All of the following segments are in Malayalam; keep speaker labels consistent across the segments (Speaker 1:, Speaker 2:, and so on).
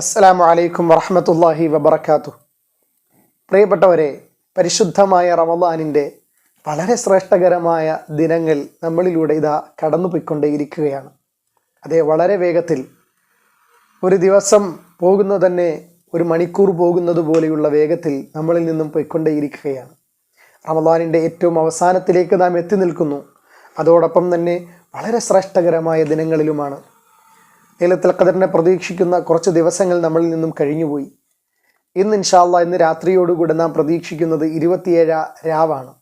Speaker 1: അസ്സലാമു അലൈക്കും വറഹമത്തല്ലാഹി വബർക്കാത്തു പ്രിയപ്പെട്ടവരെ പരിശുദ്ധമായ റമദാനിന്റെ വളരെ ശ്രേഷ്ഠകരമായ ദിനങ്ങൾ നമ്മളിലൂടെ ഇതാ കടന്നുപോയിക്കൊണ്ടേയിരിക്കുകയാണ്. അതെ വളരെ വേഗത്തിൽ ഒരു ദിവസം പോകുന്ന തന്നെ ഒരു മണിക്കൂർ പോകുന്നത് പോലെയുള്ള വേഗത്തിൽ നമ്മളിൽ നിന്നും പോയിക്കൊണ്ടേയിരിക്കുകയാണ്. റമദാനിന്റെ ഏറ്റവും അവസാനത്തിലേക്ക് നാം എത്തി നിൽക്കുന്നു. അതോടൊപ്പം തന്നെ വളരെ ശ്രേഷ്ഠകരമായ ദിനങ്ങളിലുമാണ് ലൈലത്തുൽ ഖദറിനെ പ്രതീക്ഷിക്കുന്ന കുറച്ച് ദിവസങ്ങൾ നമ്മളിൽ നിന്നും കഴിഞ്ഞുപോയി. ഇന്ന് ഇൻഷാല്ല ഇന്ന് രാത്രിയോടുകൂടെ നാം പ്രതീക്ഷിക്കുന്നത് ഇരുപത്തിയേഴ രാവാണ്.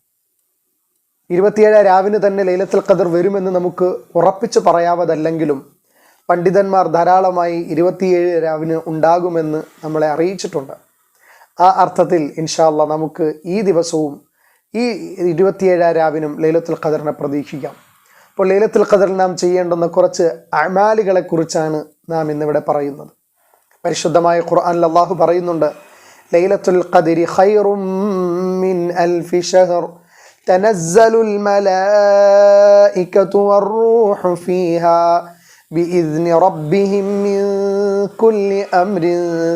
Speaker 1: ഇരുപത്തിയേഴ രാവിന് തന്നെ ലൈലത്തുൽ ഖദർ വരുമെന്ന് നമുക്ക് ഉറപ്പിച്ചു പറയാവതല്ലെങ്കിലും പണ്ഡിതന്മാർ ധാരാളമായി ഇരുപത്തിയേഴ് രാവിന് ഉണ്ടാകുമെന്ന് നമ്മളെ അറിയിച്ചിട്ടുണ്ട്. ആ അർത്ഥത്തിൽ ഇൻഷാല്ല നമുക്ക് ഈ ദിവസവും ഈ ഇരുപത്തിയേഴ രാവിനും ലൈലത്തുൽ ഖദറിനെ പ്രതീക്ഷിക്കാം. അപ്പോൾ ലൈലത്തുൽ ഖദറിൽ നാം ചെയ്യേണ്ടുന്ന കുറച്ച് അമാലുകളെ കുറിച്ചാണ് നാം ഇന്നിവിടെ പറയുന്നത് പരിശുദ്ധമായ ഖുർആനിൽ അള്ളാഹു പറയുന്നുണ്ട് ലൈലത്തുൽ ഖദരി ഖൈറും മിൻ അൽഫി ഷഹർ تنزل الملائكة والروح فيها بإذن ربهم من كل أمر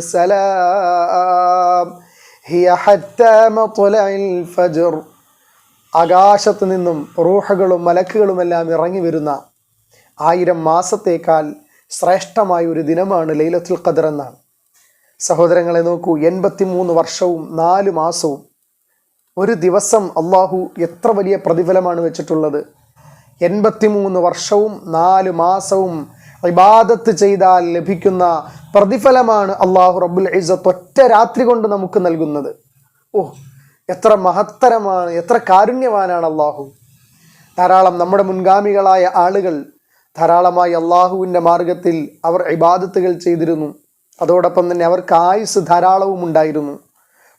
Speaker 1: سلام هي حتى مطلع الفجر ആകാശത്ത് നിന്നും റൂഹകളും മലക്കുകളുമെല്ലാം ഇറങ്ങി വരുന്ന ആയിരം മാസത്തേക്കാൾ ശ്രേഷ്ഠമായ ഒരു ദിനമാണ് ലൈലത്തുൽ ഖദർ എന്നാണ്. സഹോദരങ്ങളെ നോക്കൂ എൺപത്തിമൂന്ന് വർഷവും നാല് മാസവും ഒരു ദിവസം അള്ളാഹു എത്ര വലിയ പ്രതിഫലമാണ് വെച്ചിട്ടുള്ളത്? എൺപത്തിമൂന്ന് വർഷവും നാല് മാസവും ഇബാദത്ത് ചെയ്താൽ ലഭിക്കുന്ന പ്രതിഫലമാണ് അള്ളാഹു റബ്ബുൽ ഇസത്ത് ഒറ്റ രാത്രി കൊണ്ട് നമുക്ക് നൽകുന്നത്. ഓ എത്ര മഹത്തരമാണ് എത്ര കാരുണ്യവാനാണ് അള്ളാഹു. ധാരാളം നമ്മുടെ മുൻഗാമികളായ ആളുകൾ ധാരാളമായി അള്ളാഹുവിന്റെ മാർഗത്തിൽ അവർ ഇബാദത്തുകൾ ചെയ്തിരുന്നു. അതോടൊപ്പം തന്നെ അവർക്ക് ആയുസ് ധാരാളവും ഉണ്ടായിരുന്നു.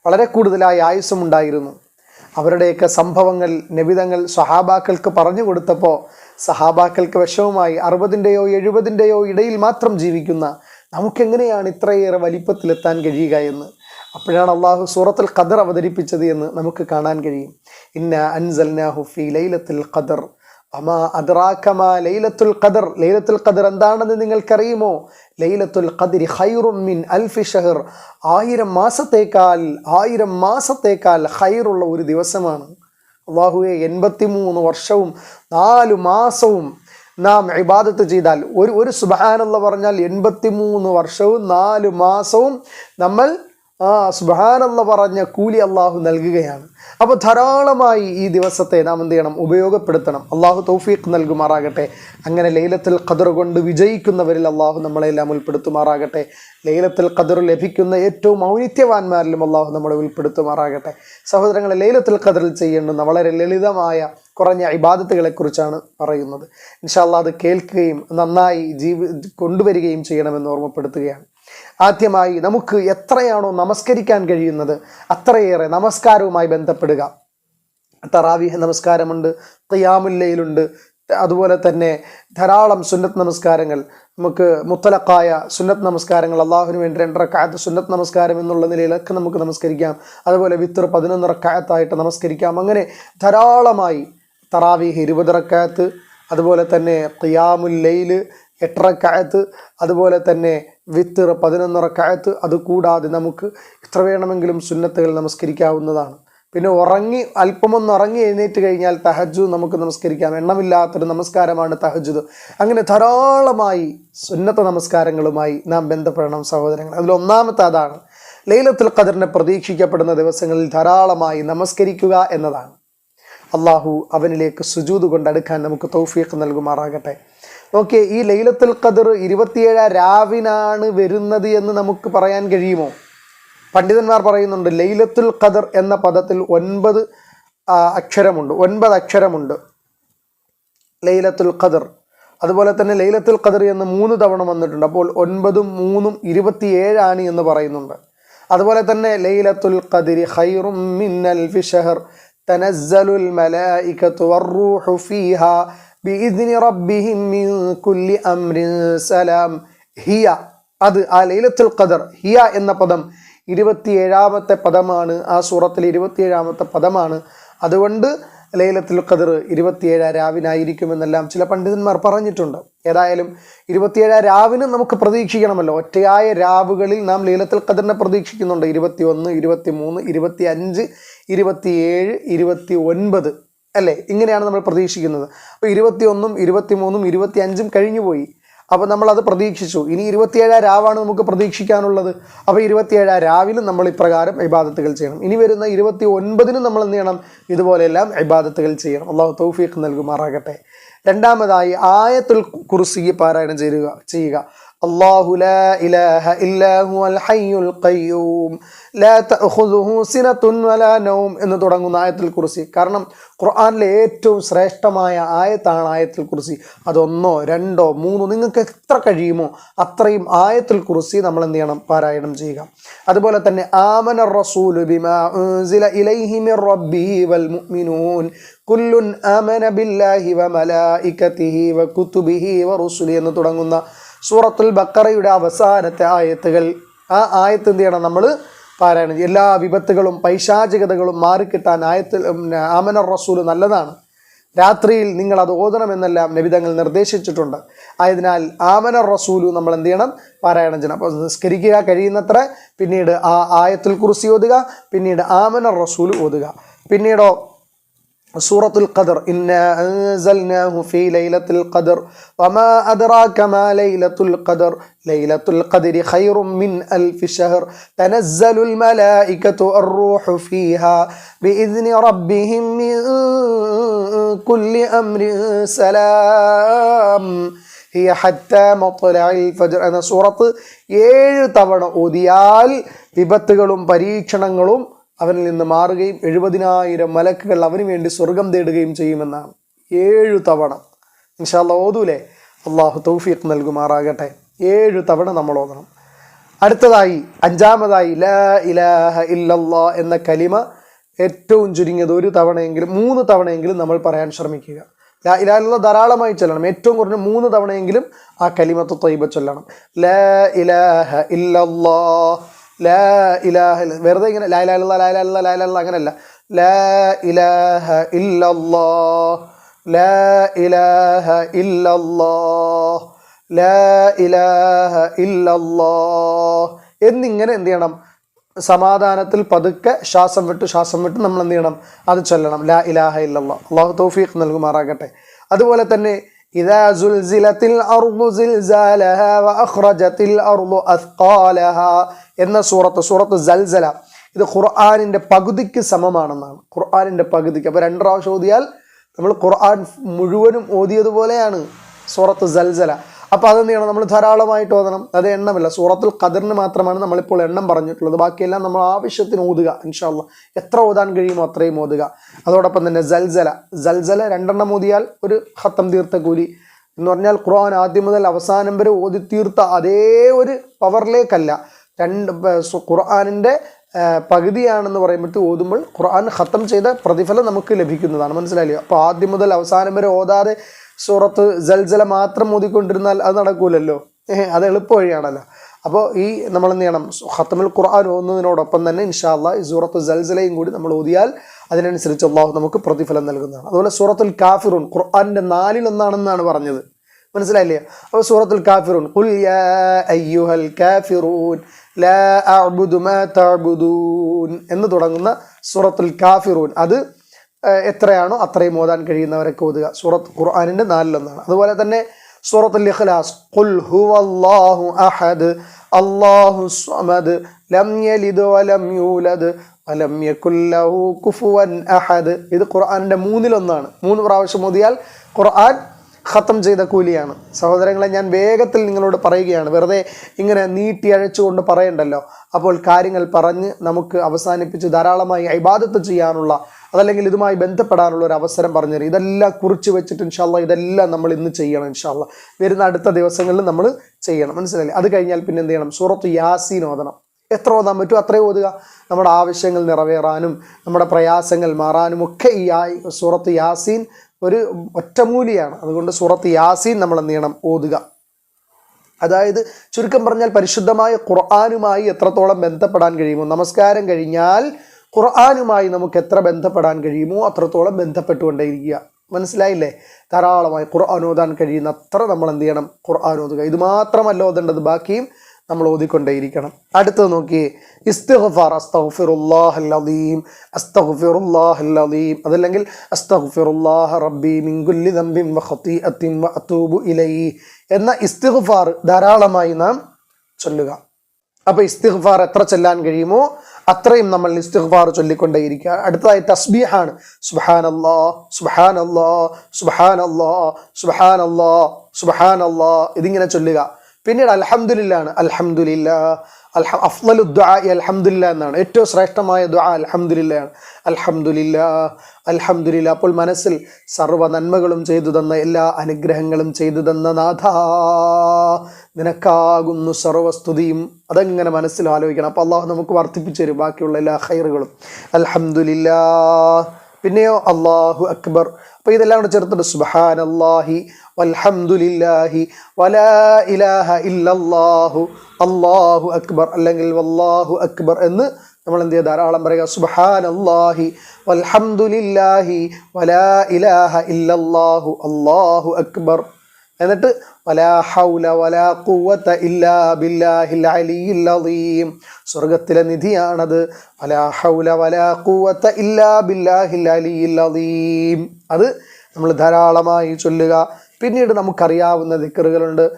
Speaker 1: വളരെ കൂടുതലായ ആയുസ്സും ഉണ്ടായിരുന്നു. അവരുടെയൊക്കെ സംഭവങ്ങൾ നബിതങ്ങൾ സഹാബാക്കൾക്ക് പറഞ്ഞു കൊടുത്തപ്പോൾ സഹാബാക്കൾക്ക് വിഷമമായി അറുപതിന്റെയോ എഴുപതിന്റെയോ ഇടയിൽ മാത്രം ജീവിക്കുന്ന നമുക്കെങ്ങനെയാണ് ഇത്രയേറെ വലിപ്പത്തിലെത്താൻ കഴിയുക എന്ന്. അപ്പോഴാണ് അള്ളാഹു സൂറത്തുൽ ഖദർ അവതരിപ്പിച്ചത് എന്ന് നമുക്ക് കാണാൻ കഴിയും. ഇന്ന അൻസൽനാഹു ഫി ലൈലത്തുൽ ഖദർ. അമാ അദ്റാക്കമാ ലൈലത്തുൽ ഖദർ. ലൈലത്തുൽ ഖദർ എന്താണെന്ന് നിങ്ങൾക്കറിയുമോ? ലൈലത്തുൽ ഖദരി ഖൈറും മിൻ അൽഫി ഷഹർ. ആയിരം മാസത്തേക്കാൾ ആയിരം മാസത്തേക്കാൾ ഖൈറുള്ള ഒരു ദിവസമാണ്. അള്ളാഹുവെ എൺപത്തി മൂന്ന് വർഷവും നാലു മാസവും നാം ഇബാദത്ത് ചെയ്താൽ ഒരു ഒരു സുബാനുള്ള പറഞ്ഞാൽ എൺപത്തി മൂന്ന് വർഷവും നാല് മാസവും നമ്മൾ ആ സുബാനെന്ന് പറഞ്ഞ കൂലി അള്ളാഹു നൽകുകയാണ്. അപ്പോൾ ധാരാളമായി ഈ ദിവസത്തെ നാം എന്ത് ചെയ്യണം? ഉപയോഗപ്പെടുത്തണം. അള്ളാഹു തൗഫീഖ് നൽകുമാറാകട്ടെ. അങ്ങനെ ലൈലത്തുൽ ഖദർ കൊണ്ട് വിജയിക്കുന്നവരിൽ അള്ളാഹു നമ്മളെല്ലാം ഉൾപ്പെടുത്തുമാറാകട്ടെ. ലൈലത്തുൽ ഖദർ ലഭിക്കുന്ന ഏറ്റവും ഔന്നിത്യവാന്മാരിലും അള്ളാഹു നമ്മളെ ഉൾപ്പെടുത്തുമാറാകട്ടെ. സഹോദരങ്ങളെ ലൈലത്തുൽ ഖദറിൽ ചെയ്യേണ്ടുന്ന വളരെ ലളിതമായ കുറഞ്ഞ ഇബാദത്തുകളെക്കുറിച്ചാണ് പറയുന്നത്. ഇൻഷാല്ലാ അത് കേൾക്കുകയും നന്നായി ജീവി കൊണ്ടുവരികയും ചെയ്യണമെന്ന് ഓർമ്മപ്പെടുത്തുകയാണ്. ആദ്യമായി നമുക്ക് എത്രയാണോ നമസ്കരിക്കാൻ കഴിയുന്നത് അത്രയേറെ നമസ്കാരവുമായി ബന്ധപ്പെടുക. തറാവിഹ നമസ്കാരമുണ്ട് തയ്യാമുല്ലയിലുണ്ട് അതുപോലെ തന്നെ ധാരാളം സുന്നത്ത് നമസ്കാരങ്ങൾ നമുക്ക് മുത്തലക്കായ സുന്നത്ത് നമസ്കാരങ്ങൾ അള്ളാഹുവിന് വേണ്ടി രണ്ടറക്കായത്ത് സുന്നത്ത് നമസ്കാരം എന്നുള്ള നിലയിലൊക്കെ നമുക്ക് നമസ്കരിക്കാം. അതുപോലെ വിത്തർ പതിനൊന്ന് റക്കായത്തായിട്ട് നമസ്കരിക്കാം. അങ്ങനെ ധാരാളമായി തറാവീഹ് ഇരുപത് റക്കായത്ത് അതുപോലെ തന്നെ ഖിയാമുൽ ലൈൽ എട്ടറക്കായത്ത് അതുപോലെ തന്നെ വിത്തർ പതിനൊന്നറക്കായത്ത് അത് കൂടാതെ നമുക്ക് ഇത്ര വേണമെങ്കിലും സുന്നത്തുകൾ നമസ്കരിക്കാവുന്നതാണ്. പിന്നെ ഉറങ്ങി അല്പമൊന്ന് ഉറങ്ങി എഴുന്നേറ്റ് കഴിഞ്ഞാൽ തഹജു നമുക്ക് നമസ്കരിക്കാം. എണ്ണമില്ലാത്തൊരു നമസ്കാരമാണ് തഹജുദ് അങ്ങനെ ധാരാളമായി സുന്നത്ത നമസ്കാരങ്ങളുമായി നാം ബന്ധപ്പെടണം സഹോദരങ്ങൾ അതിൽ ഒന്നാമത്തെ അതാണ് ലൈലത്തുൽ ഖദറിനെ പ്രതീക്ഷിക്കപ്പെടുന്ന ദിവസങ്ങളിൽ ധാരാളമായി നമസ്കരിക്കുക എന്നതാണ്. അള്ളാഹു അവനിലേക്ക് സുജൂത് കൊണ്ടടുക്കാൻ നമുക്ക് തൗഫീഖ് നൽകുമാറാകട്ടെ. നോക്കിയേ ഈ ലൈലത്തുൽ ഖദർ ഇരുപത്തിയേഴ രാവിനാണ് വരുന്നത് എന്ന് നമുക്ക് പറയാൻ കഴിയുമോ? പണ്ഡിതന്മാർ പറയുന്നുണ്ട് ലൈലത്തുൽ ഖദർ എന്ന പദത്തിൽ ഒൻപത് അക്ഷരമുണ്ട് ഒൻപത് അക്ഷരമുണ്ട്. ലൈലത്തുൽ ഖദർ. അതുപോലെ തന്നെ ലൈലത്തുൽ ഖദർ എന്ന് മൂന്ന് തവണ വന്നിട്ടുണ്ട്. അപ്പോൾ ഒൻപതും മൂന്നും ഇരുപത്തിയേഴാണ് എന്ന് പറയുന്നുണ്ട്. അതുപോലെ തന്നെ ലൈലത്തുൽ ഖദരി ഖൈറും മിന്നൽ ഫിഷഹർ തനസ്സലുൽ മലായികത്തു വർറൂഹു ഫീഹാ ബിഇദ്നി റബ്ബിഹിം കുല്ലി അംരിൻ സലാം. ഹിയ അത് ആ ലൈലത്തുൽ ഖദർ ഹിയ എന്ന പദം ഇരുപത്തിയേഴാമത്തെ പദമാണ്. ആ സൂറത്തിലെ ഇരുപത്തിയേഴാമത്തെ പദമാണ്. അതുകൊണ്ട് ലൈലത്തുൽ ഖദർ ഇരുപത്തിയേഴ രാവിനായിരിക്കുമെന്നെല്ലാം ചില പണ്ഡിതന്മാർ പറഞ്ഞിട്ടുണ്ട്. ഏതായാലും ഇരുപത്തിയേഴ രാവിന് നമുക്ക് പ്രതീക്ഷിക്കണമല്ലോ. ഒറ്റയായ രാവുകളിൽ നാം ലൈലത്തുൽ ഖദറിനെ പ്രതീക്ഷിക്കുന്നുണ്ട്. ഇരുപത്തി ഒന്ന് ഇരുപത്തി മൂന്ന് ഇരുപത്തി അഞ്ച് ഇരുപത്തിയേഴ് ഇരുപത്തി ഒൻപത് അല്ലേ? ഇങ്ങനെയാണ് നമ്മൾ പ്രതീക്ഷിക്കുന്നത്. അപ്പോൾ ഇരുപത്തി ഒന്നും ഇരുപത്തി മൂന്നും ഇരുപത്തി അഞ്ചും കഴിഞ്ഞുപോയി അപ്പോൾ നമ്മളത് പ്രതീക്ഷിച്ചു. ഇനി ഇരുപത്തിയേഴാം രാവാണ് നമുക്ക് പ്രതീക്ഷിക്കാനുള്ളത്. അപ്പോൾ ഇരുപത്തിയേഴാം രാവിലും നമ്മൾ ഇപ്രകാരം ഇബാദത്തുകൾ ചെയ്യണം. ഇനി വരുന്ന ഇരുപത്തി ഒൻപതിനും നമ്മൾ എന്ത് ചെയ്യണം? ഇതുപോലെയെല്ലാം ഇബാദത്തുകൾ ചെയ്യണം. അള്ളാഹു തൗഫീഖ് നൽകുമാറാകട്ടെ. രണ്ടാമതായി ആയത്തുൽ കുർസി പാരായണം ചെയ്യുക ചെയ്യുക. الله لا إله إلا هو الحي القيوم لا تأخذه سنة ولا نوم എന്ന് തുടങ്ങുന്ന ആയത്തുൽ കുർസി കാരണം ഖുർആനിലെ ഏറ്റവും ശ്രേഷ്ഠമായ ആയത്താണ് ആയത്തുൽ കുർസി അതൊന്നോ രണ്ടോ മൂന്നോ നിങ്ങൾക്ക് എത്ര കഴിയുമോ അത്രയും ആയത്തുൽ കുർസി നമ്മൾ എന്ത് ചെയ്യണം പാരായണം ചെയ്യുക അതുപോലെ തന്നെ ആമന റസൂലു ബിമാ ഉൻസില ഇലൈഹി മിർ റബ്ബിഹി വൽ മുഅ്മിനൂൻ കുല്ലുൻ ആമന ബില്ലാഹി വ മലായികതിഹി വ കുതുബിഹി വ റുസുലി എന്ന് തുടങ്ങുന്ന സൂറത്തുൽ ബക്കറയുടെ അവസാനത്തെ ആയത്തുകൾ. ആ ആയത്ത് എന്ത് ചെയ്യണം നമ്മൾ പാരായണം എല്ലാ വിപത്തുകളും പൈശാചികതകളും മാറിക്കിട്ടാൻ ആയത്തിൽ അമന ആമന റസൂൽ നല്ലതാണ്. രാത്രിയിൽ നിങ്ങൾ അത് ഓതണമെന്നെല്ലാം നബിതങ്ങൾ നിർദ്ദേശിച്ചിട്ടുണ്ട്. ആയതിനാൽ ആമന റസൂലു നമ്മൾ എന്ത് ചെയ്യണം? പാരായണം ചെയ്യണം. അപ്പോൾ നിസ്കരിക്കുക കഴിയുന്നത്ര പിന്നീട് ആ ആയത്തിൽ കുറിച്ച് ഓതുക പിന്നീട് ആമന റസൂൽ ഓതുക. പിന്നീടോ സൂറത്തുൽ ഖദർ ഇന്നു ഫീ ലൈലത്തുൽ ഖദർ വമാ അദ്റാക മാ ലൈലത്തുൽ ഖദർ ലൈലത്തുൽ ഖദരി ഖൈറും മിൻ അൽഫി ഷഹർ തനസ്സലുൽ മലായികതു അർറൂഹു ഫീഹാ ബിഇذن റബ്ബിഹിം മിൻ കുല്ലി അംരി സലാം ഹിയ ഹത്താ മത്ലഅൽ ഫജ്ർ അന സൂറത്ത് ഏഴ് തവണ ഓതിയാൽ വിപത്തുകളും പരീക്ഷണങ്ങളും അവനിൽ നിന്ന് മാറുകയും എഴുപതിനായിരം മലക്കുകൾ അവന് വേണ്ടി സ്വർഗം തേടുകയും ചെയ്യുമെന്നാണ്. ഏഴു തവണ. ഇൻഷാല്ല ഓതൂലേ? അള്ളാഹു തൗഫീഖ് നൽകുമാറാകട്ടെ. ഏഴു തവണ നമ്മൾ ഓതണം. അടുത്തതായി അഞ്ചാമതായി ലാ ഇലാഹ ഇല്ലല്ലാ എന്ന കലിമ ഏറ്റവും ചുരുങ്ങിയത് ഒരു തവണയെങ്കിലും മൂന്ന് തവണയെങ്കിലും നമ്മൾ പറയാൻ ശ്രമിക്കുക. ലാ ഇലാഹ ധാരാളമായി ചൊല്ലണം. ഏറ്റവും കുറഞ്ഞ മൂന്ന് തവണയെങ്കിലും ആ കലിമത്ത് തൈബ ചൊല്ലണം. ലാ ഇലാഹ ഇല്ലല്ലാ ലാ ഇലാഹ വെറുതെ ഇങ്ങനെ ലാ ഇലാഹ ലാ ഇലാഹ ലാ ഇലാഹ അങ്ങനെയല്ല ലാ ഇലാഹ ഇല്ലല്ലാ ലാ ഇലാഹ ഇല്ലല്ലാ ലാ ഇലാഹ ഇല്ലല്ലാ എന്നിങ്ങനെ എന്ത് ചെയ്യണം? സമാധാനത്തിൽ പതുക്കെ ശ്വാസം വിട്ട് ശ്വാസം വിട്ട് നമ്മൾ എന്ത് ചെയ്യണം? അത് ചൊല്ലണം. ലാ ഇലാഹ ഇല്ലല്ലാ. അള്ളാഹു തൗഫീഖ് നൽകുമാറാകട്ടെ. അതുപോലെ തന്നെ إذا زلزلت الأرض زلزالها وأخرجت الأرض أثقالها എന്ന സൂറത്ത് സൂറത്ത് സൽസല ഇത് ഖുർആാനിൻ്റെ പകുതിക്ക് സമമാണെന്നാണ് ഖുർആാനിൻ്റെ പകുതിക്ക് അപ്പോൾ രണ്ട് പ്രാവശ്യം ഓതിയാൽ നമ്മൾ ഖുർആൻ മുഴുവനും ഓതിയതുപോലെയാണ് സൂറത്ത് സൽസല അപ്പോൾ അതെന്ത് ചെയ്യണം? നമ്മൾ ധാരാളമായിട്ട് ഓതണം. അത് എണ്ണമില്ല. സൂറത്തുൽ ഖദറിന് മാത്രമാണ് നമ്മളിപ്പോൾ എണ്ണം പറഞ്ഞിട്ടുള്ളത്. ബാക്കിയെല്ലാം നമ്മൾ ആവശ്യത്തിന് ഓതുക ഇൻഷാല്ല എത്ര ഓതാൻ കഴിയുമോ അത്രയും ഓതുക. അതോടൊപ്പം തന്നെ സൽസല. സൽസല രണ്ടെണ്ണം ഓതിയാൽ ഒരു ഹത്തം തീർത്ത കൂലി. എന്ന് പറഞ്ഞാൽ ഖുർആൻ ആദ്യം മുതൽ അവസാനം വരെ ഓതി തീർത്ത അതേ ഒരു പവറിലേക്കല്ല. രണ്ട് ഖുർആാനിന്റെ പകുതിയാണെന്ന് പറയുമ്പോഴത്തെ ഓതുമ്പോൾ ഖുർആൻ ഖത്തം ചെയ്ത പ്രതിഫലം നമുക്ക് ലഭിക്കുന്നതാണ്. മനസ്സിലായില്ലേ? അപ്പോൾ ആദ്യം മുതൽ അവസാനം വരെ ഓതാതെ സൂറത്ത് ജൽജല മാത്രം ഓതിക്കൊണ്ടിരുന്നാൽ അത് നടക്കൂലല്ലോ. അത് എളുപ്പ വഴിയാണല്ലോ അപ്പോൾ ഈ നമ്മൾ എന്ത് ചെയ്യണം? ഖത്തമുൽ ഖുർആൻ ഓതുന്നതിനോടൊപ്പം തന്നെ ഇൻഷാല്ല ഈ സൂറത്ത് ജൽജലയും കൂടി നമ്മൾ ഓതിയാൽ അതിനനുസരിച്ച് അള്ളാഹു നമുക്ക് പ്രതിഫലം നൽകുന്നതാണ്. അതുപോലെ സൂറത്തുൽ കാഫിറൂൻ നാലിൽ നാലിലൊന്നാണെന്നാണ് പറഞ്ഞത്. മനസ്സിലായില്ലേ? അപ്പോൾ സൂറത്തുൽ കാഫിറൂൻ ഖുൽ യാ അയ്യുഹൽ കാഫിറൂൻ ലാ മാ എന്ന് തുടങ്ങുന്ന സൂറത്തുൽ കാഫിറൂൻ. അത് എത്രയാണോ അത്രയും ഓതാൻ കഴിയുന്നവരൊക്കെ ഓതുക. സൂറത്ത് ഖുർആാനിന്റെ നാലിലൊന്നാണ്. അതുപോലെ തന്നെ സൂറത്തുൽ ഇഖ്ലാസ് ഖുൽ ഹുവല്ലാഹു അഹദ് അല്ലാഹു സ്വമദ് ലം യലിദ് വലം യൂലദ് വലം യകുൽ ലഹു കുഫുവൻ അഹദ്. ഇത് ഖുർആാനിന്റെ മൂന്നിലൊന്നാണ്. മൂന്ന് പ്രാവശ്യം ഓതിയാൽ ഖുർആൻ ഖത്തം ചെയ്ത കൂലിയാണ്. സഹോദരങ്ങളെ ഞാൻ വേഗത്തിൽ നിങ്ങളോട് പറയുകയാണ്. വെറുതെ ഇങ്ങനെ നീട്ടി അഴച്ചുകൊണ്ട് പറയണ്ടല്ലോ. അപ്പോൾ കാര്യങ്ങൾ പറഞ്ഞ് നമുക്ക് അവസാനിപ്പിച്ച് ധാരാളമായി ഇബാദത്ത് ചെയ്യാനുള്ള അതല്ലെങ്കിൽ ഇതുമായി ബന്ധപ്പെടാനുള്ള ഒരു അവസരം പറഞ്ഞു തരും. ഇതെല്ലാം കുറിച്ച് വെച്ചിട്ട് ഇൻഷാല്ല ഇതെല്ലാം നമ്മൾ ഇന്ന് ചെയ്യണം ഇൻഷാല്ല വരുന്ന അടുത്ത ദിവസങ്ങളിൽ നമ്മൾ ചെയ്യണം. മനസ്സിലായില്ലേ? അത് കഴിഞ്ഞാൽ പിന്നെ എന്ത് ചെയ്യണം? സൂറത്ത് യാസീൻ ഓതണം. എത്ര ഓതാൻ പറ്റുമോ അത്രയും ഓതുക. നമ്മുടെ ആവശ്യങ്ങൾ നിറവേറാനും നമ്മുടെ പ്രയാസങ്ങൾ മാറാനും ഒക്കെ ഈ സൂറത്ത് യാസീൻ ഒരു ഒറ്റമൂലിയാണ്. അതുകൊണ്ട് സൂറത്ത് യാസീൻ നമ്മൾ എന്ത് ചെയ്യണം? ഓതുക. അതായത് ചുരുക്കം പറഞ്ഞാൽ പരിശുദ്ധമായ ഖുർആാനുമായി എത്രത്തോളം ബന്ധപ്പെടാൻ കഴിയുമോ? നമസ്കാരം കഴിഞ്ഞാൽ ഖുർആാനുമായി നമുക്ക് എത്ര ബന്ധപ്പെടാൻ കഴിയുമോ അത്രത്തോളം ബന്ധപ്പെട്ടുകൊണ്ടേയിരിക്കുക. മനസ്സിലായില്ലേ? ധാരാളമായി ഖുർആൻ ഓതാൻ കഴിയുന്ന അത്ര നമ്മൾ എന്ത് ചെയ്യണം? ഖുർആൻ ഓതുക. ഇത് മാത്രമല്ല ഓതേണ്ടത് ബാക്കിയും നമ്മൾ ഓതിക്കൊണ്ടേയിരിക്കണം. അടുത്തത് നോക്കിയേ. ഇസ്തഹുഫാർ അസ്തഹുഫിറുല്ലാഹല്ലീം അസ്തഹുഫിറുല്ലാഹല്ലീം അതല്ലെങ്കിൽ അസ്തഹുഫിറുല്ലാഹ റബ്ബി മിങ്കുല്ലി കുല്ലി വഹത്തി അത്തിം വ അതൂബു ഇലൈഹി. എന്ന ഇസ്തിഗ്ഫാർ ധാരാളമായി നാം ചൊല്ലുക. അപ്പോൾ ഇസ്തിഗ്ഫാർ എത്ര ചൊല്ലാൻ കഴിയുമോ അത്രയും നമ്മൾ ഇസ്തിഗ്ഫാർ ചൊല്ലിക്കൊണ്ടേയിരിക്കുക. അടുത്തതായി തസ്ബീഹാണ്. സുബ്ഹാനല്ലാ സുബ്ഹാനല്ലാ സുബ്ഹാനല്ലാ സുബ്ഹാനല്ലാ സുബ്ഹാനല്ലാ. ഇതിങ്ങനെ ചൊല്ലുക. പിന്നീട് അൽഹംദുലില്ലാണ് അലഹമുല്ല അൽഹ അഫ്ലു ദുആ അലഹമുല്ല എന്നാണ്. ഏറ്റവും ശ്രേഷ്ഠമായ ദുആ അൽഹംദുലില്ലയാണ് അലഹമുല്ല അലഹമുല്ല അപ്പോൾ മനസ്സിൽ സർവ നന്മകളും ചെയ്തു തന്ന എല്ലാ അനുഗ്രഹങ്ങളും ചെയ്തു തന്ന നാഥ. നിനക്കാകുന്നു സർവസ്തുതിയും. അതെങ്ങനെ മനസ്സിൽ ആലോചിക്കണം അപ്പോൾ അള്ളാഹു നമുക്ക് വർദ്ധിപ്പിച്ചു തരും ബാക്കിയുള്ള എല്ലാ ഹൈറുകളും അൽഹംദുലില്ലാ പിന്നെയോ അള്ളാഹു അക്ബർ. അപ്പോൾ ഇതെല്ലാം കൂടെ ചേർത്തിട്ട് സുബഹാൻ അള്ളാഹി വൽഹംദുലില്ലാഹി വലാ ഇലാഹ ഇല്ലല്ലാഹു അള്ളാഹു അക്ബർ അല്ലെങ്കിൽ വല്ലാഹു അക്ബർ എന്ന് നമ്മൾ എന്ത് ചെയ്യുക ധാരാളം പറയുക. സുബഹാൻ അള്ളാഹി വൽഹംദുലില്ലാഹി വലാ ഇലാഹ ഇല്ലല്ലാഹു അള്ളാഹു അക്ബർ. എന്നിട്ട് സ്വർഗത്തിലെ നിധിയാണത്. അത് നമ്മൾ ധാരാളമായി ചൊല്ലുക. പിന്നീട് നമുക്കറിയാവുന്ന ദിക്കറുകളുണ്ട്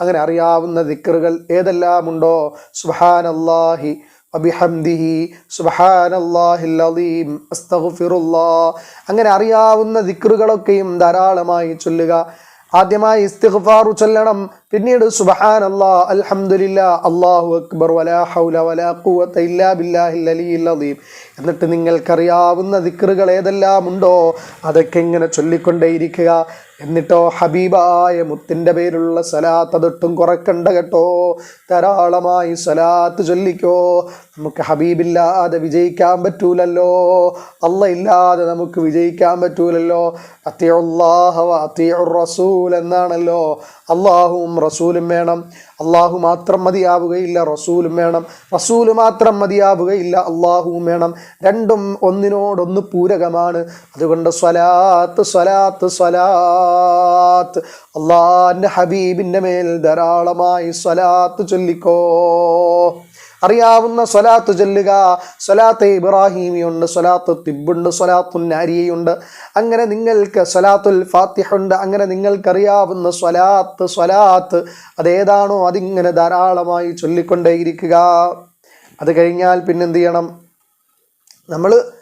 Speaker 1: അങ്ങനെ അറിയാവുന്ന ദിക്കറുകൾ ഏതെല്ലാമുണ്ടോ? സുബ്ഹാനല്ലാഹി വബിഹംദിഹി സുബ്ഹാനല്ലാഹിൽ അലീം അസ്തഗ്ഫിറുല്ലാ. അങ്ങനെ അറിയാവുന്ന ദിക്റുകളൊക്കെയും ധാരാളമായി ചൊല്ലുക. ആദ്യമായി ഇസ്തിഗ്ഫാറു ചൊല്ലണം. പിന്നീട് സുബ്ഹാനല്ലാ അൽഹംദുലില്ലാ അല്ലാഹു അക്ബർ വലാ ഹൗല വലാ ഖുവത ഇല്ലാ എന്നിട്ട് നിങ്ങൾക്കറിയാവുന്ന ദിക്റുകൾ ഏതെല്ലാം ഉണ്ടോ അതൊക്കെ ഇങ്ങനെ ചൊല്ലിക്കൊണ്ടേയിരിക്കുക. എന്നിട്ടോ ഹബീബായ മുത്തിന്റെ പേരുള്ള സലാത്ത് അതൊട്ടും കുറക്കണ്ട കേട്ടോ. ധാരാളമായി സലാത്ത് ചൊല്ലിക്കോ. നമുക്ക് ഹബീബില്ലാതെ വിജയിക്കാൻ പറ്റൂലല്ലോ. അല്ല ഇല്ലാതെ നമുക്ക് വിജയിക്കാൻ പറ്റൂലല്ലോ. അത്തിയുള്ളാഹ അത്തിയുർ റസൂൽ എന്നാണല്ലോ. അള്ളാഹുവും റസൂലും വേണം. അള്ളാഹു മാത്രം മതിയാവുകയില്ല റസൂലും വേണം. റസൂൽ മാത്രം മതിയാവുകയില്ല അള്ളാഹുവും വേണം. രണ്ടും ഒന്നിനോടൊന്ന് പൂരകമാണ്. അതുകൊണ്ട് സ്വലാത്ത് സ്വലാത്ത് സ്വലാത്ത്. അള്ളാഹിന്റെ ഹബീബിന്റെ മേൽ ധാരാളമായി സ്വലാത്ത് ചൊല്ലിക്കോ. അറിയാവുന്ന സ്വലാത്ത് ചൊല്ലുക. സ്വലാത്ത് ഇബ്രാഹിമിയുണ്ട് സ്വലാത്ത് തിബുണ്ട് സ്വലാത്തു നാരിയുണ്ട് അങ്ങനെ നിങ്ങൾക്ക് സ്വലാത്തുൽ ഫാത്തിഹുണ്ട്. അങ്ങനെ നിങ്ങൾക്കറിയാവുന്ന സ്വലാത്ത് സ്വലാത്ത് അതേതാണോ അതിങ്ങനെ ധാരാളമായി ചൊല്ലിക്കൊണ്ടേയിരിക്കുക. അത് കഴിഞ്ഞാൽ പിന്നെന്ത് ചെയ്യണം? നമ്മൾ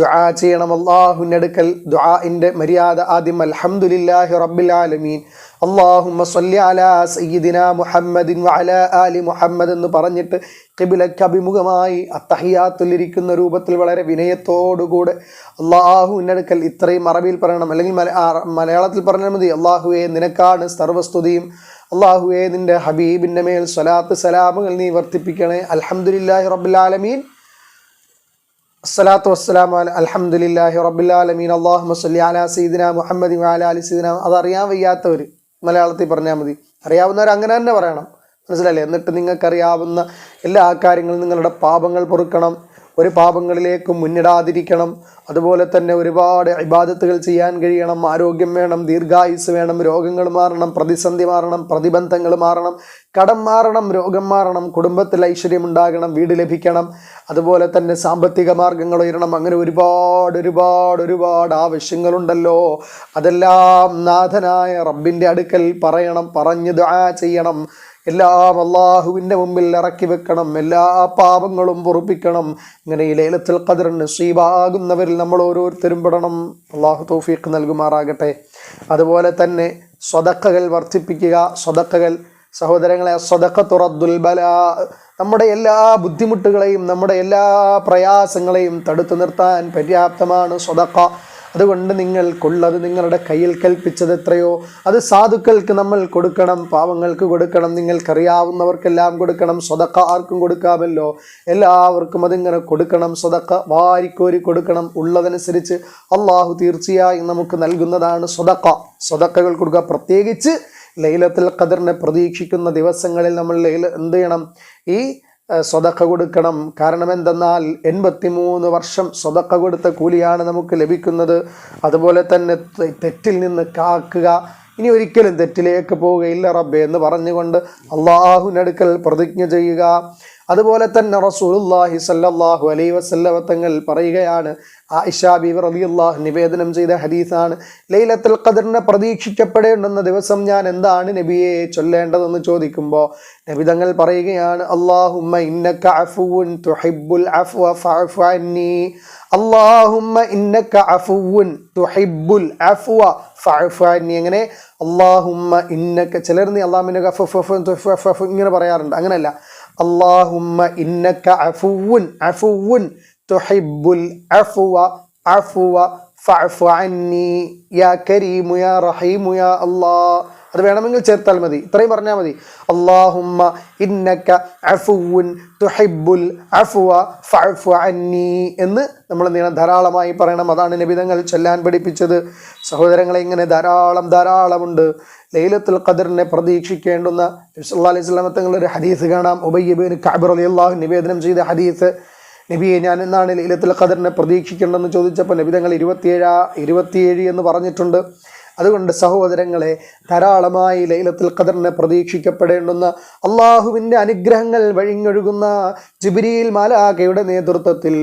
Speaker 1: ദുആ ചെയ്യണം. അള്ളാഹുവിന്റെ അടുക്കൽ ദുആഇന്റെ മര്യാദ ആദ്യം അൽഹംദുലില്ലാഹി റബ്ബിൽ ആലമീൻ. അള്ളാഹുമ്മ സല്ലി അലാ സയ്യിദിന മുഹമ്മദിൻ വഅല ആലി മുഹമ്മദ് എന്ന് പറഞ്ഞിട്ട് കിബിലയ്ക്ക് അഭിമുഖമായി അത്തഹിയാത്തിലിരിക്കുന്ന രൂപത്തിൽ വളരെ വിനയത്തോടുകൂടെ അള്ളാഹുവിന്റെ അടുക്കൽ ഇത്രയും അറബിയിൽ പറയണം. അല്ലെങ്കിൽ മല മലയാളത്തിൽ പറഞ്ഞാൽ മതി അള്ളാഹുവെ നിനക്കാണ് സർവസ്തുതിയും. അള്ളാഹുവെ നിന്റെ ഹബീബിന്റെ മേൽ സ്വലാത്ത് സലാമുകൾ നീ വർദ്ധിപ്പിക്കണേ. അലഹമുല്ലാഹി റബ്ബിൽ ആലമീൻ. അസ്സലാത്തു വസ്സലാമു അല അൽഹംദുലില്ലാഹി റബ്ബിൽ ആലമീൻ. അല്ലാഹുമ്മ സല്ലി അലാ സയ്യിദിനാ മുഹമ്മദി വഅല അലി സീദിന അതറിയാൻ വയ്യാത്തവർ മലയാളത്തിൽ പറഞ്ഞാൽ മതി. അറിയാവുന്നവർ അങ്ങനെ തന്നെ പറയണം. മനസ്സിലല്ലേ എന്നിട്ട് നിങ്ങൾക്കറിയാവുന്ന എല്ലാ കാര്യങ്ങളും നിങ്ങളുടെ പാപങ്ങൾ പൊറുക്കണം. ഒരു പാപങ്ങളിലേക്ക് മുന്നിടാതിരിക്കണം. അതുപോലെ തന്നെ ഒരുപാട് ഇബാദത്തുകൾ ചെയ്യാൻ കഴിയണം. ആരോഗ്യം വേണം ദീർഘായുസ് വേണം രോഗങ്ങൾ മാറണം പ്രതിസന്ധി മാറണം പ്രതിബന്ധങ്ങൾ മാറണം കടം മാറണം രോഗം മാറണം കുടുംബത്തിൽ ഐശ്വര്യം ഉണ്ടാകണം വീട് ലഭിക്കണം. അതുപോലെ തന്നെ സാമ്പത്തിക മാർഗങ്ങൾ ഉയരണം. അങ്ങനെ ഒരുപാട് ഒരുപാട് ഒരുപാട് ആവശ്യങ്ങളുണ്ടല്ലോ. അതെല്ലാം നാഥനായ റബ്ബിന്റെ അടുക്കൽ പറയണം പറഞ്ഞു ദുആ ചെയ്യണം. എല്ലാം അള്ളാഹുവിന്റെ മുമ്പിൽ ഇറക്കി വെക്കണം. എല്ലാ പാപങ്ങളും പൊറുപ്പിക്കണം. ഇങ്ങനെ ഈ ലേലത്തിൽ ഖദർ നസീബാകുന്നവരിൽ നമ്മൾ ഓരോരുത്തരും പെടണം. അള്ളാഹു തൗഫീഖ് നൽകുമാറാകട്ടെ. അതുപോലെ തന്നെ സ്വതക്കകൾ വർദ്ധിപ്പിക്കുക. സ്വതക്കകൾ സഹോദരങ്ങളെ സ്വതക്ക തുറദ്ദുൽ ബല. നമ്മുടെ എല്ലാ ബുദ്ധിമുട്ടുകളെയും നമ്മുടെ എല്ലാ പ്രയാസങ്ങളെയും തടുത്തു നിർത്താൻ പര്യാപ്തമാണ് സ്വതക്ക. അതുകൊണ്ട് നിങ്ങൾക്കുള്ളത് നിങ്ങളുടെ കയ്യിൽ കൽപ്പിച്ചത് എത്രയോ. അത് സാധുക്കൾക്ക് നമ്മൾ കൊടുക്കണം പാവങ്ങൾക്ക് കൊടുക്കണം നിങ്ങൾക്കറിയാവുന്നവർക്കെല്ലാം കൊടുക്കണം സ്വതക്ക ആർക്കും കൊടുക്കാമല്ലോ. എല്ലാവർക്കും അതിങ്ങനെ കൊടുക്കണം സ്വതക്ക വാരിക്കോരി കൊടുക്കണം. ഉള്ളതനുസരിച്ച് അള്ളാഹു തീർച്ചയായും നമുക്ക് നൽകുന്നതാണ് സ്വതക്ക. സ്വതക്കകൾ കൊടുക്കുക. പ്രത്യേകിച്ച് ലൈലത്തിൽ ഖദറിനെ പ്രതീക്ഷിക്കുന്ന ദിവസങ്ങളിൽ നമ്മൾ ലൈല എന്ത് ചെയ്യണം? ഈ സ്വതക്ക കൊടുക്കണം. കാരണം എന്തെന്നാൽ എൺപത്തിമൂന്ന് വർഷം സ്വതക്ക കൊടുത്ത കൂലിയാണ് നമുക്ക് ലഭിക്കുന്നത്. അതുപോലെ തന്നെ തെറ്റിൽ നിന്ന് കാക്കുക. ഇനി ഒരിക്കലും തെറ്റിലേക്ക് പോവുകയില്ല റബ്ബെ എന്ന് പറഞ്ഞുകൊണ്ട് അള്ളാഹുവിനടുക്കൽ പ്രതിജ്ഞ ചെയ്യുക. അതുപോലെ തന്നെ റസൂലുള്ളാഹി സല്ലല്ലാഹു അലൈഹി വസല്ലമ തങ്ങൾ പറയുകയാണ് ആയിഷ ബീവി റളിയല്ലാഹു നിവേദനം ചെയ്ത ഹദീസാണ് ലൈലത്തുൽ ഖദറിനെ പ്രതീക്ഷിക്കപ്പെടേണ്ടുന്ന ദിവസം ഞാൻ എന്താണ് നബിയെ ചൊല്ലേണ്ടതെന്ന് ചോദിക്കുമ്പോൾ നബി തങ്ങൾ പറയുകയാണ് അല്ലാഹുമ്മ ഇന്നക അഫുവുൻ തുഹിബ്ബുൽ അഫ്വ ഫഅഫു അന്നി അല്ലാഹുമ്മ ഇന്നക അഫുവുൻ അഫ്വ അങ്ങനെ ചിലർ നീ അഫു ഇങ്ങനെ പറയാറുണ്ട്. അങ്ങനെയല്ല അല്ലാഹുമ്മ ഇന്നക അഫുവുൻ അഫുവുൻ തുഹിബ്ബുൽ അഫ്വ അഫ്വ ഫഅഫു അന്നി യാ കരീമു യാ റഹീമു യാ അല്ലാഹ് അത് വേണമെങ്കിൽ ചേർത്താൽ മതി. ഇത്രയും പറഞ്ഞാൽ മതി. അള്ളാഹുമ്മ അഫുൻ എന്ന് നമ്മൾ നീളം ധാരാളമായി പറയണം. അതാണ് നബിതങ്ങൾ ചൊല്ലാൻ പഠിപ്പിച്ചത്. സഹോദരങ്ങളെ ഇങ്ങനെ ധാരാളം ധാരാളമുണ്ട്. ലൈലത്തുൽ ഖദറിനെ പ്രതീക്ഷിക്കേണ്ടുന്ന അലൈഹി വസല്ലം തങ്ങളുടെ ഒരു ഹദീസ് കാണാം. ഉബയ്യബിൻ കഅബ് റളിയല്ലാഹു നിവേദനം ചെയ്ത ഹദീസ്. നബിയെ ഞാൻ എന്നാണ് ലൈലത്തുൽ ഖദറിനെ പ്രതീക്ഷിക്കേണ്ടതെന്ന് ചോദിച്ചപ്പോൾ നബി തങ്ങൾ ഇരുപത്തിയേഴാ ഇരുപത്തിയേഴ് എന്ന് പറഞ്ഞിട്ടുണ്ട്. അതുകൊണ്ട് സഹോദരങ്ങളെ ധാരാളമായി ലൈലത്തുൽ ഖദറിനെ പ്രതീക്ഷിക്കപ്പെടേണ്ടുന്ന അള്ളാഹുവിന്റെ അനുഗ്രഹങ്ങൾ വഴിഞ്ഞൊഴുകുന്ന ജിബിരിയിൽ മാലാഖയുടെ നേതൃത്വത്തിൽ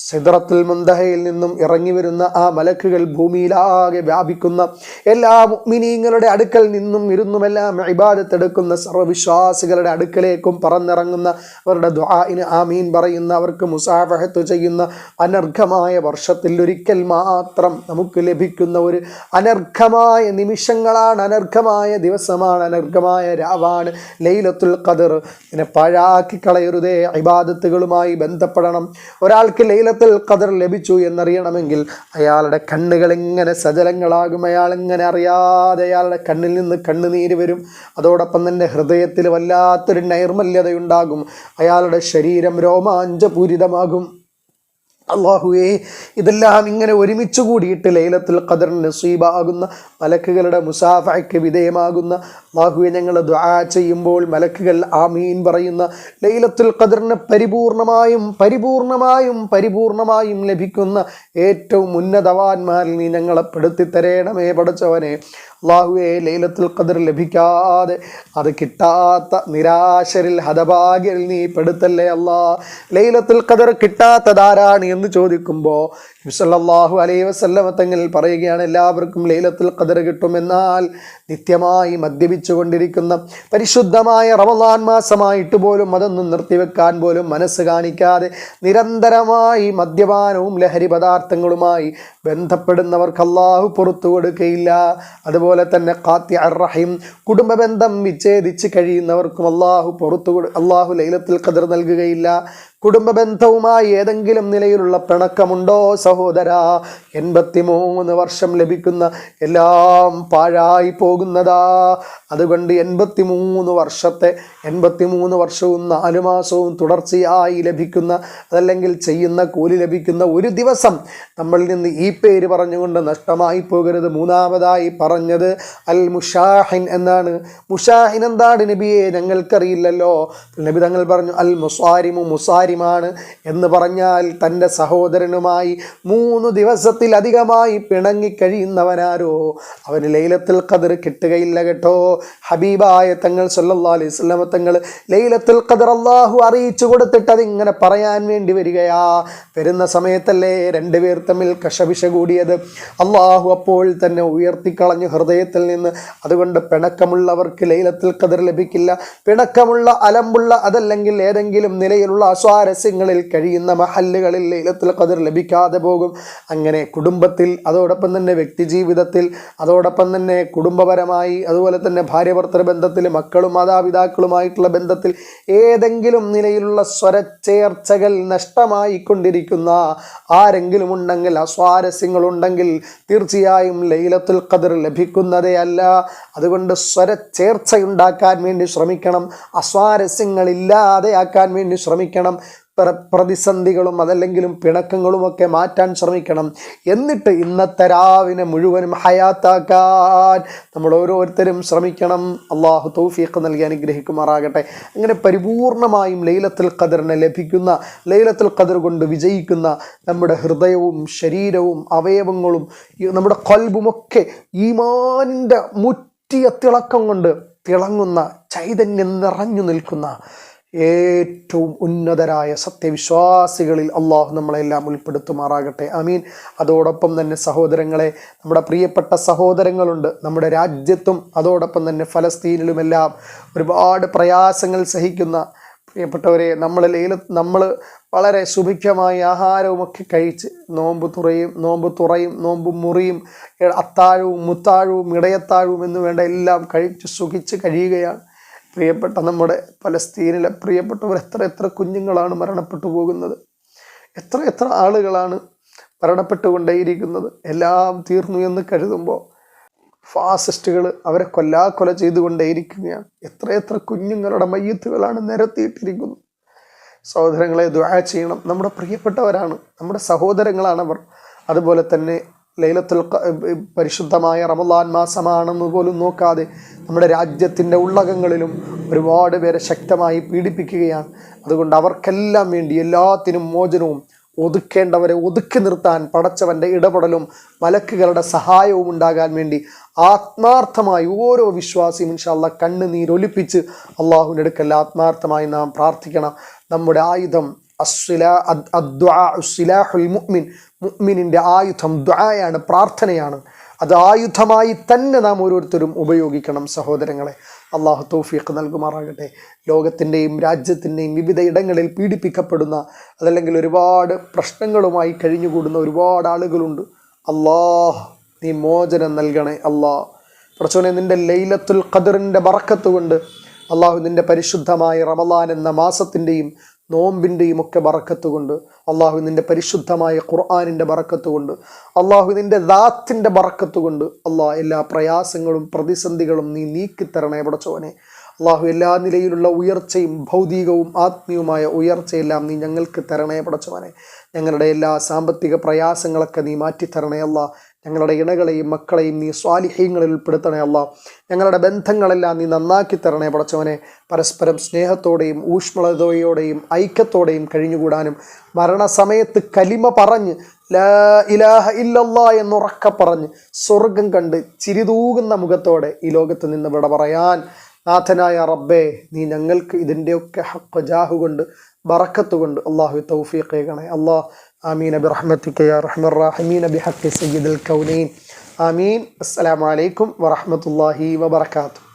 Speaker 1: സിദ്റത്തുൽ മുന്തഹയിൽ നിന്നും ഇറങ്ങി വരുന്ന ആ മലക്കുകൾ ഭൂമിയിലാകെ വ്യാപിക്കുന്ന എല്ലാ മുഅ്മിനീങ്ങളുടെ അടുക്കൽ നിന്നും ഇരുന്നുമെല്ലാം ഇബാദത്തെടുക്കുന്ന സർവവിശ്വാസികളുടെ അടുക്കലേക്കും പറന്നിറങ്ങുന്ന അവരുടെ ദ്വാഇന് ആമീൻ പറയുന്ന അവർക്ക് മുസാഫഹത്ത് ചെയ്യുന്ന അനർഘമായ വർഷത്തിൽ ഒരിക്കൽ മാത്രം നമുക്ക് ലഭിക്കുന്ന ഒരു അനർഘമായ നിമിഷങ്ങളാണ് അനർഘമായ ദിവസമാണ് അനർഘമായ രാവാണ്. ലൈലത്തുൽ ഖദർ ഇതിനെ പാഴാക്കി കളയരുതേ ഇബാദത്തുകളുമായി ബന്ധപ്പെടണം. ഒരാൾക്ക് ലൈലത്തുൽ ഖദർ ലഭിച്ചു എന്നറിയണമെങ്കിൽ അയാളുടെ കണ്ണുകൾ എങ്ങനെ സജലങ്ങളാകും. അയാൾ എങ്ങനെ അറിയാതെ അയാളുടെ കണ്ണിൽ നിന്ന് കണ്ണുനീര് വരും. അതോടൊപ്പം തന്നെ ഹൃദയത്തിൽ വല്ലാത്തൊരു നൈർമല്യതയുണ്ടാകും. അയാളുടെ ശരീരം രോമാഞ്ചപൂരിതമാകും. അള്ളാഹുവേ ഇതെല്ലാം ഇങ്ങനെ ഒരുമിച്ച് കൂടിയിട്ട് ലൈലത്തുൽ ഖദർ നസീബാകുന്ന മലക്കുകളുടെ മുസാഫയ്ക്ക് വിധേയമാകുന്ന അള്ളാഹുവെ ഞങ്ങൾ ദ്വാ ചെയ്യുമ്പോൾ മലക്കുകൾ ആമീൻ പറയുന്ന ലൈലത്തുൽ ഖദറിന് പരിപൂർണമായും പരിപൂർണമായും പരിപൂർണമായും ലഭിക്കുന്ന ഏറ്റവും ഉന്നതവാന്മാരിൽ നീ ഞങ്ങളെ പെടുത്തി തരേണമേ പഠിച്ചവനെ. അള്ളാഹുവെ ലൈലത്തുൽ ഖദർ ലഭിക്കാതെ അത് കിട്ടാത്ത നിരാശരിൽ ഹതഭാഗ്യരിൽ നീ പെടുത്തല്ലേ അല്ലാ? ലൈലത്തുൽ ഖദർ കിട്ടാത്തതാരാണ് എന്ന് ചോദിക്കുമ്പോൾ സല്ലല്ലാഹു അലൈഹി വസല്ലമ പറയുകയാണ് എല്ലാവർക്കും ലൈലത്തുൽ ഖദർ കിട്ടുമെന്നാൽ നിത്യമായി മദ്യപിച്ചു കൊണ്ടിരിക്കുന്ന പരിശുദ്ധമായ റമദാൻ മാസമായിട്ട് പോലും അതൊന്നും നിർത്തിവെക്കാൻ പോലും മനസ്സ് കാണിക്കാതെ നിരന്തരമായി മദ്യപാനവും ലഹരി പദാർത്ഥങ്ങളുമായി ബന്ധപ്പെടുന്നവർക്ക് അള്ളാഹു പുറത്തു കൊടുക്കുകയില്ല അതുപോലെ തന്നെ കാത്തി അറഹിം കുടുംബ ബന്ധം വിച്ഛേദിച്ച് കഴിയുന്നവർക്കും അള്ളാഹു പുറത്തു അള്ളാഹു ലൈലത്തിൽ കതിർ നൽകുകയില്ല. കുടുംബ ബന്ധവുമായി ഏതെങ്കിലും നിലയിലുള്ള പിണക്കമുണ്ടോ സഹോദര? എൺപത്തിമൂന്ന് വർഷം ലഭിക്കുന്ന എല്ലാം പാഴായി പോകുന്നതാ. അതുകൊണ്ട് എൺപത്തിമൂന്ന് വർഷത്തെ എൺപത്തിമൂന്ന് വർഷവും നാല് മാസവും തുടർച്ചയായി ലഭിക്കുന്ന അതല്ലെങ്കിൽ ചെയ്യുന്ന കൂലി ലഭിക്കുന്ന ഒരു ദിവസം നമ്മളിൽ നിന്ന് ഈ പേര് പറഞ്ഞുകൊണ്ട് നഷ്ടമായി പോകരുത്. മൂന്നാമതായി പറഞ്ഞത് അൽ മുഷാഹിൻ എന്നാണ്. മുഷാഹിൻ എന്താണ് നബിയെ? ഞങ്ങൾക്കറിയില്ലല്ലോ. നബി തങ്ങൾ പറഞ്ഞു അൽ മുസ്വാരിമു മുസാരിമു. മുസാരിമാണ് എന്ന് പറഞ്ഞാൽ തന്റെ സഹോദരനുമായി മൂന്ന് ദിവസത്തിലധികമായി പിണങ്ങിക്കഴിയുന്നവനാരോ അവന് ലൈലത്തിൽ ഖദർ കിട്ടുകയില്ല കേട്ടോ. ഹബീബായ തങ്ങൾ സല്ലാ അലൈഹി വസല്ലമ തങ്ങൾ ലൈലത്തിൽ ഖദർ അള്ളാഹു അറിയിച്ചു കൊടുത്തിട്ട് അതിങ്ങനെ പറയാൻ വേണ്ടി വരികയാ. വരുന്ന സമയത്തല്ലേ രണ്ടുപേർ തമ്മിൽ കഷപിശ കൂടിയത്. അള്ളാഹു അപ്പോൾ തന്നെ ഉയർത്തിക്കളഞ്ഞു ഹൃദയത്തിൽ നിന്ന്. അതുകൊണ്ട് പിണക്കമുള്ളവർക്ക് ലൈലത്തിൽ ഖദർ ലഭിക്കില്ല. പിണക്കമുള്ള അലമ്പുള്ള അതല്ലെങ്കിൽ ഏതെങ്കിലും നിലയിലുള്ള അസ്വാരസ്യങ്ങളിൽ കഴിയുന്ന മഹല്ലുകളിൽ ലൈലത്തുൽ ഖദർ ലഭിക്കാതെ പോകും. അങ്ങനെ കുടുംബത്തിൽ അതോടൊപ്പം തന്നെ വ്യക്തി ജീവിതത്തിൽ അതോടൊപ്പം തന്നെ കുടുംബപരമായി അതുപോലെ തന്നെ ഭാര്യ ഭർത്തൃ ബന്ധത്തിൽ മക്കളും മാതാപിതാക്കളുമായിട്ടുള്ള ബന്ധത്തിൽ ഏതെങ്കിലും നിലയിലുള്ള സ്വരച്ചേർച്ചകൾ നഷ്ടമായി കൊണ്ടിരിക്കുന്ന ആരെങ്കിലും ഉണ്ടെങ്കിൽ അസ്വാരസ്യങ്ങളുണ്ടെങ്കിൽ തീർച്ചയായും ലൈലത്തുൽ ഖദർ ലഭിക്കുന്നതേ അല്ല. അതുകൊണ്ട് സ്വരച്ചേർച്ചയുണ്ടാക്കാൻ വേണ്ടി ശ്രമിക്കണം അസ്വാരസ്യങ്ങളില്ലാതെയാക്കാൻ വേണ്ടി ശ്രമിക്കണം. പ്രതിസന്ധികളും അതല്ലെങ്കിലും പിണക്കങ്ങളുമൊക്കെ മാറ്റാൻ ശ്രമിക്കണം. എന്നിട്ട് ഇന്നത്തെ രാവിനെ മുഴുവനും ഹയാത്താക്കാൻ നമ്മൾ ഓരോരുത്തരും ശ്രമിക്കണം. അള്ളാഹു തൗഫീഖ് നൽകി അനുഗ്രഹിക്കുമാറാകട്ടെ. അങ്ങനെ പരിപൂർണമായും ലൈലത്തുൽ ഖദറിനെ ലഭിക്കുന്ന ലൈലത്തുൽ ഖദർ കൊണ്ട് വിജയിക്കുന്ന നമ്മുടെ ഹൃദയവും ശരീരവും അവയവങ്ങളും നമ്മുടെ കൊൽബുമൊക്കെ ഈമാനിന്റെ മുറ്റിയ തിളക്കം കൊണ്ട് തിളങ്ങുന്ന ചൈതന്യം നിറഞ്ഞു നിൽക്കുന്ന ഏറ്റവും ഉന്നതരായ സത്യവിശ്വാസികളിൽ അള്ളാഹു നമ്മളെല്ലാം ഉൾപ്പെടുത്തുമാറാകട്ടെ. അമീൻ അതോടൊപ്പം തന്നെ സഹോദരങ്ങളെ നമ്മുടെ പ്രിയപ്പെട്ട സഹോദരങ്ങളുണ്ട്. നമ്മുടെ രാജ്യത്തും അതോടൊപ്പം തന്നെ ഫലസ്തീനിലുമെല്ലാം ഒരുപാട് പ്രയാസങ്ങൾ സഹിക്കുന്ന പ്രിയപ്പെട്ടവരെ നമ്മൾ ലേല നമ്മൾ വളരെ സുഭിക്ഷമായ ആഹാരവുമൊക്കെ കഴിച്ച് നോമ്പ് തുറയും നോമ്പ് തുറയും നോമ്പ് മുറിയും അത്താഴവും മുത്താഴവും ഇടയത്താഴവും എന്ന് വേണ്ട എല്ലാം കഴിച്ച് സുഖിച്ച് കഴിയുകയാണ്. പ്രിയപ്പെട്ട നമ്മുടെ പലസ്തീനിലെ പ്രിയപ്പെട്ടവർ എത്ര എത്ര കുഞ്ഞുങ്ങളാണ് മരണപ്പെട്ടു പോകുന്നത്? എത്ര എത്ര ആളുകളാണ് മരണപ്പെട്ടുകൊണ്ടേയിരിക്കുന്നത്? എല്ലാം തീർന്നു എന്ന് കരുതുമ്പോൾ ഫാസിസ്റ്റുകൾ അവരെ കൊല്ലാക്കൊല ചെയ്തുകൊണ്ടേയിരിക്കുകയാണ്. എത്ര എത്ര കുഞ്ഞുങ്ങളുടെ മയ്യത്തുകളാണ് നിരത്തിയിട്ടിരിക്കുന്നത്. സഹോദരങ്ങളെ ദ്വാ ചെയ്യണം. നമ്മുടെ പ്രിയപ്പെട്ടവരാണ് നമ്മുടെ സഹോദരങ്ങളാണ് അവർ അതുപോലെ തന്നെ ലൈലത്തുൽ പരിശുദ്ധമായ റമദാൻ മാസമാണെന്ന് പോലും നോക്കാതെ നമ്മുടെ രാജ്യത്തിന്റെ ഉള്ളകങ്ങളിലും ഒരുപാട് പേരെ ശക്തമായി പീഡിപ്പിക്കുകയാണ്. അതുകൊണ്ട് അവർക്കെല്ലാം വേണ്ടി എല്ലാത്തിനും മോചനവും ഒതുക്കേണ്ടവരെ ഒതുക്കി നിർത്താൻ പടച്ചവന്റെ ഇടപെടലും മലക്കുകളുടെ സഹായവും ഉണ്ടാകാൻ വേണ്ടി ആത്മാർത്ഥമായി ഓരോ വിശ്വാസിയും ഇൻഷാല്ല കണ്ണുനീരൊലിപ്പിച്ച് അള്ളാഹുവിന്റെ അടുക്കൽ ആത്മാർത്ഥമായി നാം പ്രാർത്ഥിക്കണം. നമ്മുടെ ആയുധം മുഅ്മിനിന്റെ ആയുധം ദ്വായാണ് പ്രാർത്ഥനയാണ്. അത് ആയുധമായി തന്നെ നാം ഓരോരുത്തരും ഉപയോഗിക്കണം സഹോദരങ്ങളെ. അള്ളാഹു തൗഫീഖ് നൽകുമാറാകട്ടെ. ലോകത്തിന്റെയും രാജ്യത്തിന്റെയും വിവിധ ഇടങ്ങളിൽ പീഡിപ്പിക്കപ്പെടുന്ന അതല്ലെങ്കിൽ ഒരുപാട് പ്രശ്നങ്ങളുമായി കഴിഞ്ഞുകൂടുന്ന ഒരുപാട് ആളുകളുണ്ട്. അള്ളാഹ് നീ മോചനം നൽകണേ അള്ളാഹ് പ്രച്ചോനെ നിന്റെ ലൈലത്തുൽ ഖദറിന്റെ ബറക്കത്ത് കൊണ്ട് അള്ളാഹു നിന്റെ പരിശുദ്ധമായ റമലാൻ എന്ന മാസത്തിന്റെയും നോമ്പിന്റെയും ഒക്കെ ബറക്കത്ത് കൊണ്ട് അള്ളാഹു നിന്റെ പരിശുദ്ധമായ ഖുർആാനിന്റെ ബറക്കത്ത് കൊണ്ട് അള്ളാഹു നിന്റെ ദാത്തിന്റെ ബറക്കത്ത് കൊണ്ട് അള്ളാഹ് എല്ലാ പ്രയാസങ്ങളും പ്രതിസന്ധികളും നീ നീക്കിത്തരണേ പടച്ചോനെ അള്ളാഹു എല്ലാ നിലയിലുള്ള ഉയർച്ചയും ഭൗതികവും ആത്മീയവുമായ ഉയർച്ചയെല്ലാം നീ ഞങ്ങൾക്ക് തരണേ പടച്ചവനെ. ഞങ്ങളുടെ എല്ലാ സാമ്പത്തിക പ്രയാസങ്ങളൊക്കെ നീ മാറ്റിത്തരണേ അല്ല ഞങ്ങളുടെ ഇണകളെയും മക്കളെയും നീ സ്വാലിഹ്യങ്ങളിൽ ഉൾപ്പെടുത്തണേ അല്ല. ഞങ്ങളുടെ ബന്ധങ്ങളെല്ലാം നീ നന്നാക്കി തരണേ പടച്ചവനെ. പരസ്പരം സ്നേഹത്തോടെയും ഊഷ്മളതയോടെയും ഐക്യത്തോടെയും കഴിഞ്ഞുകൂടാനും മരണസമയത്ത് കലിമ പറഞ്ഞ് ലാ ഇലാഹ ഇല്ലല്ലാ എന്നുറക്ക പറഞ്ഞ് സ്വർഗം കണ്ട് ചിരിതൂകുന്ന മുഖത്തോടെ ഈ ലോകത്ത് നിന്ന് വിട പറയാൻ നാഥനായ റബ്ബേ നീ ഞങ്ങൾക്ക് ഇതിന്റെയൊക്കെ ഹക്ക് ജാഹുകൊണ്ട് കൊണ്ട് ബറക്കത്ത് കൊണ്ട് അള്ളാഹു തൗഫീഖേകണേ അള്ളാഹ് ആമീൻ. يا യാ റഹ്മർ بحق سيد الكونين കൗനൈൻ. ആമീൻ. عليكم അലൈക്കും الله വബറകാതുഹു.